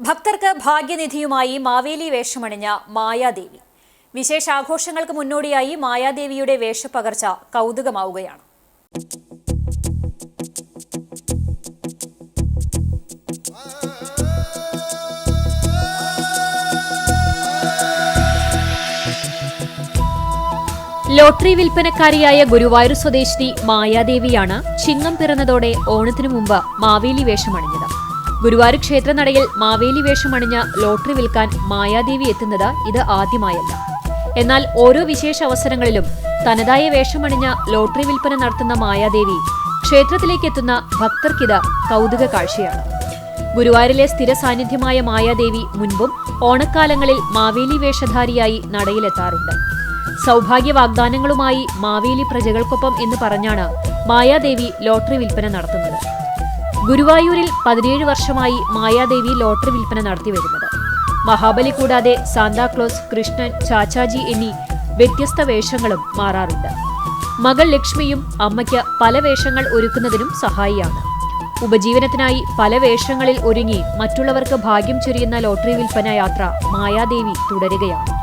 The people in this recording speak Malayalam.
ഭക്തർക്ക് ഭാഗ്യനിധിയുമായി മാവേലി വേഷമണിഞ്ഞ മായാദേവി. വിശേഷാഘോഷങ്ങൾക്ക് മുന്നോടിയായി മായാദേവിയുടെ വേഷപ്പകർച്ച കൗതുകമാവുകയാണ്. ലോട്ടറി വിൽപ്പനക്കാരിയായ ഗുരുവായൂർ സ്വദേശിനി മായാദേവിയാണ് ചിങ്ങം പിറന്നതോടെ ഓണത്തിനു മുമ്പ് മാവേലി വേഷമണിഞ്ഞത്. ഗുരുവായൂർ ക്ഷേത്രനടയിൽ മാവേലി വേഷമണിഞ്ഞ ലോട്ടറി വിൽക്കാൻ മായാദേവി എത്തുന്നത് ഇത് ആദ്യമായല്ല. എന്നാൽ ഓരോ വിശേഷ അവസരങ്ങളിലും തനതായ വേഷമണിഞ്ഞ ലോട്ടറി വിൽപ്പന നടത്തുന്ന മായാദേവി ക്ഷേത്രത്തിലേക്ക് എത്തുന്ന ഭക്തർക്കിത് കൗതുക കാഴ്ചയാണ്. ഗുരുവായൂരിലെ സ്ഥിര സാന്നിധ്യമായ മായാദേവി മുൻപും ഓണക്കാലങ്ങളിൽ മാവേലി വേഷധാരിയായി നടയിലെത്താറുണ്ട്. സൗഭാഗ്യ വാഗ്ദാനങ്ങളുമായി മാവേലി പ്രജകൾക്കൊപ്പം എന്ന് പറഞ്ഞാണ് മായാദേവി ലോട്ടറി വിൽപ്പന നടത്തുന്നത്. ഗുരുവായൂരിൽ പതിനേഴ് വർഷമായി മായാദേവി ലോട്ടറി വിൽപ്പന നടത്തി വരുന്നത്. മഹാബലി കൂടാതെ സാന്താക്ലോസ് കൃഷ്ണൻ ചാച്ചാജി എന്നീ വ്യത്യസ്ത വേഷങ്ങളും മാറാറുണ്ട്. മകൾ ലക്ഷ്മിയും അമ്മയ്ക്ക് പല വേഷങ്ങൾ ഒരുക്കുന്നതിനും സഹായിയാണ്. ഉപജീവനത്തിനായി പല വേഷങ്ങളിൽ ഒരുങ്ങി മറ്റുള്ളവർക്ക് ഭാഗ്യം ചൊരിയുന്ന ലോട്ടറി വിൽപ്പന യാത്ര മായാദേവി തുടരുകയാണ്.